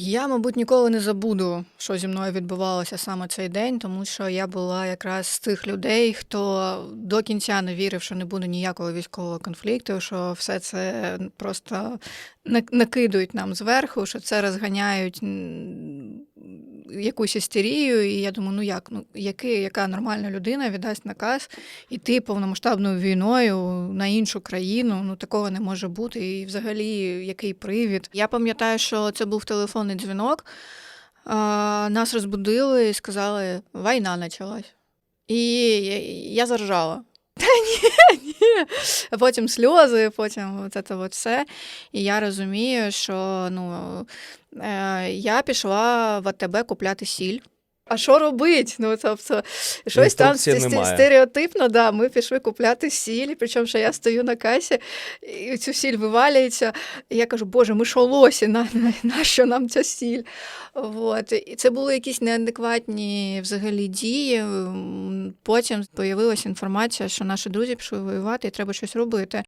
Я, мабуть, ніколи не забуду, що зі мною відбувалося саме цей день, тому що я була якраз з тих людей, хто до кінця не вірив, що не буде ніякого військового конфлікту, що все це просто на- накидують нам зверху, що це розганяють якусь істерію. І я думаю, ну як, ну який, яка нормальна людина віддасть наказ іти повномасштабною війною на іншу країну. Ну такого не може бути. І взагалі, який привід. Я пам'ятаю, що це був телефонний дзвінок. Нас розбудили і сказали, війна почалась. І я заржала. Та ні, ні. Потім сльози, потім от це от все. І я розумію, що ну, е, я пішла в АТБ купляти сіль. А що робить? Ну, тобто, щось там немає. стереотипно, да, ми пішли купляти сіль, причому що я стою на касі, і цю сіль вивалюється. І я кажу, Боже, ми що лосі, на, на, на що нам ця сіль? От. І це були якісь неадекватні взагалі дії. Потім з'явилася інформація, що наші друзі пішли воювати і треба щось робити.